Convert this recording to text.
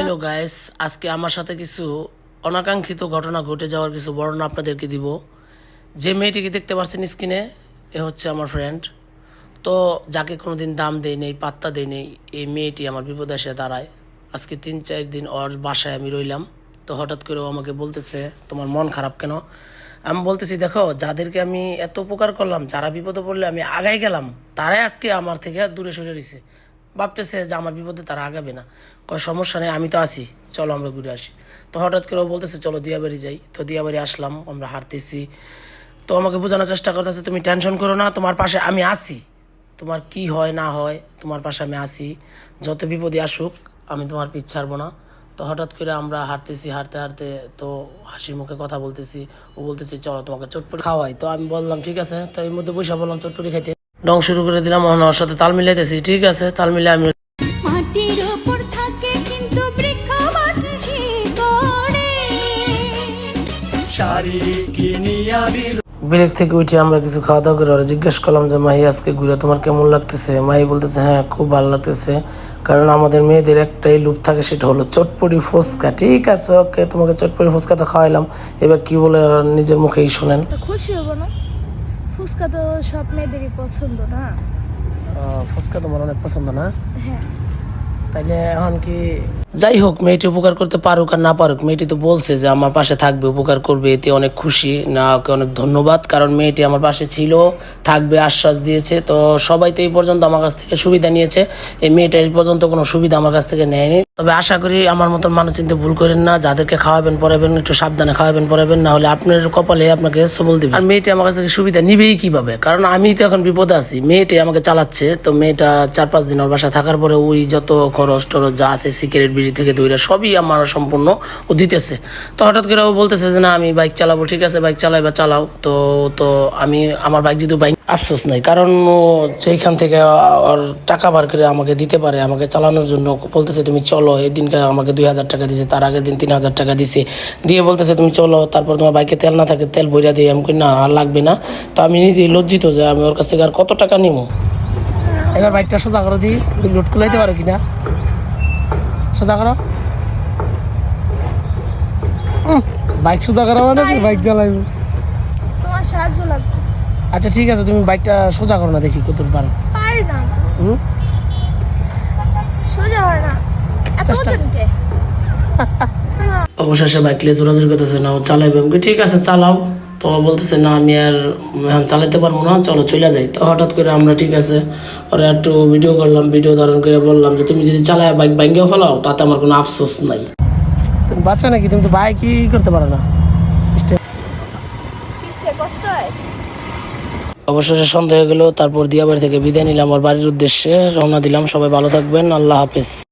Hello guys আজকে আমার সাথে কিছু অনাকাঙ্ক্ষিত ঘটনা ঘটে যাওয়ার কিছু বর্ণনা আপনাদেরকে দিব। যে মেয়েটিকে দেখতে পাচ্ছেন স্ক্রিনে, এ হচ্ছে আমার ফ্রেন্ড তো যাকে কোনোদিন দাম দেই নেই, পাত্তা দেই নেই, এই মেয়েটি আমার বিপদে এসে দাঁড়ায়। আজকে তিন, চার দিন ওর বাসায় আমি রইলাম। তো হঠাৎ করে ও আমাকে বলতেছে, তোমার মন খারাপ কেন? আমি বলতেছি, দেখো, যাদেরকে আমি এত উপকার করলাম, যারা বিপদে পড়লে আমি আগাই গেলাম, তারাই আজকে আমার থেকে দূরে সরে রয়েছে ভাবতেছে যে আমার বিপদে তারা আগাবে না। কয়, সমস্যা নেই, আমি তো আছি। চলো আমরা ঘুরে আসি। তো হঠাৎ করে ও বলতেছে, চলো দিয়াবাড়ি যাই। তো দিয়াবাড়ি আসলাম, আমরা হাঁটতেছি। তো আমাকে বোঝানোর চেষ্টা করতেছে, তুমি টেনশন করো না, তোমার পাশে আমি আছি। তোমার কি হয় না হয়, তোমার পাশে আমি আছি। যত বিপদে আসুক, আমি তোমার পিছ ছাড়বো না। তো হঠাৎ করে আমরা হাঁটতেছি, হাঁটতে হাঁটতে তো হাসি মুখে কথা বলতেছি। ও বলতেছি, চলো তোমাকে চটপটি খাওয়াই। তো আমি বললাম, ঠিক আছে। তো এর মধ্যে বৈশা বললাম, চটপটি খাইতে। ডং শুরু করে দিলাম ওর সাথে তাল মিলাইতেছি। ঠিক আছে তাল মিলে আমি মাটির ওপর থাকে কিন্তু বৃক্ষ বাঁচে শিকড়ে শারীরিক নিয়াদি ব্রেক থেকে উঠে আমরা কিছু খাওয়া দাওয়া করে ওরা জিজ্ঞেস করলাম যে মাহি আজকে ঘুরে তোমার কেমন লাগতেছে? মাহি বলতেছে হ্যাঁ খুব ভালো লাগতেছে। কারণ আমাদের মেয়েদের একটাই লুপ থাকে সেটা হলো চটপটি ফুচকা। ঠিক আছে ওকে তোমাকে চটপটি ফুচকা তো খাওয়াইলাম। এবার কি বলে নিজের মুখেই শুনেন। খুশি হব না? ফুচকা তো সব মেয়েদেরই পছন্দ না। ফুচকা তোমার অনেক পছন্দ না? হ্যাঁ। তাইলে এখন কি যাই হোক মেয়েটি উপকার করতে পারুক আর না পারুক, মেয়েটি তো বলছে যে আমার পাশে থাকবে, উপকার করবে, এতে অনেক খুশি, না, ওকে অনেক ধন্যবাদ, কারণ মেয়েটি আমার পাশে ছিল, থাকবে, আশ্বাস দিয়েছে, তো সবাই তো এই পর্যন্ত আমার কাছ থেকে সুবিধা নিয়েছে, এই মেয়েটা এই পর্যন্ত কোনো সুবিধা আমার কাছ থেকে নেয়নি। তবে আশা করি আমার মতন মানুষ চিনতে ভুল করেন না, যাদেরকে খাওয়াবেন, পড়াবেন, একটু সাবধানে খাওয়াবেন, পড়াবেন, না হলে আপনার কপালে আপনাকে সবল দিবে। আর মেয়েটি আমার কাছ থেকে সুবিধা নিবেই কীভাবে? কারণ আমি তো এখন বিপদে আছি, মেয়েটি আমাকে চালাচ্ছে, তো মেয়েটা চার পাঁচ দিন ওর বাসায় থাকার পরে ওই যত খরচ টরচ যা আছে সিগারেট বিড়ি থেকে দইরা সবই আমার সম্পূর্ণ ও দিতেছে। তো হঠাৎ করে ও বলতেছে যে, না, আমি বাইক চালাবো, ঠিক আছে বাইক চালাই বা চালাও। তো তো আমি, আমার বাইক যদি বাইক আফসোস নাই। কারণ ও সেইখান থেকে, ওর টাকা বার করে আমাকে দিতে পারে, আমাকে চালানোর জন্য বলতেছে, তুমি চলো। এই দিনকে আমাকে দুই হাজার টাকা দিছে, তার আগের দিন তিন হাজার টাকা দিছে। দিয়ে বলতেছে, তুমি চলো। তারপর তোমার বাইকে তেল না থাকে, তেল বইরা দিয়ে আমি না, আর লাগবে না। তো আমি নিজেই লজ্জিত যে, আমি ওর কাছ থেকে আর কত টাকা নিব এবার বাইকটা সোজা করো দিই লোড কুলাইতে পারো কিনা? সোজা করো। বাইক সোজা করা মানে বাইক চালাইব তোমার সাহায্য লাগবে। আচ্ছা ঠিক আছে তুমি বাইকটা সোজা করো না দেখি কত পারো। পারি না। হুম? সোজা হয় না। চেষ্টা- অবশেষে বাইক নিয়ে জোরাজোরি করতেছে না ও চালাইবে ঠিক আছে চালাও। তো বলতেছে না আমি আর এখন চালাতে পারব না চলো চলে যাই। তো হঠাৎ করে আমরা ঠিক আছে ওরা একটু ভিডিও করলাম ভিডিও ধারণ করে বললাম যে তুমি যদি চালায় বাইক ভাঙ্গেও ফেলাও তাতে আমার কোনো আফসোস নাই। তুমি বাচ্চা নাকি? তুমি তো বাইকই করতে পারো না। কষ্ট হয়? অবশেষে সন্দেহ হয়ে গেল তারপর দিয়াবাড়ি থেকে বিদায় নিলাম। আমার বাড়ির উদ্দেশ্যে রওনা দিলাম। সবাই ভালো থাকবেন। আল্লাহ হাফেজ।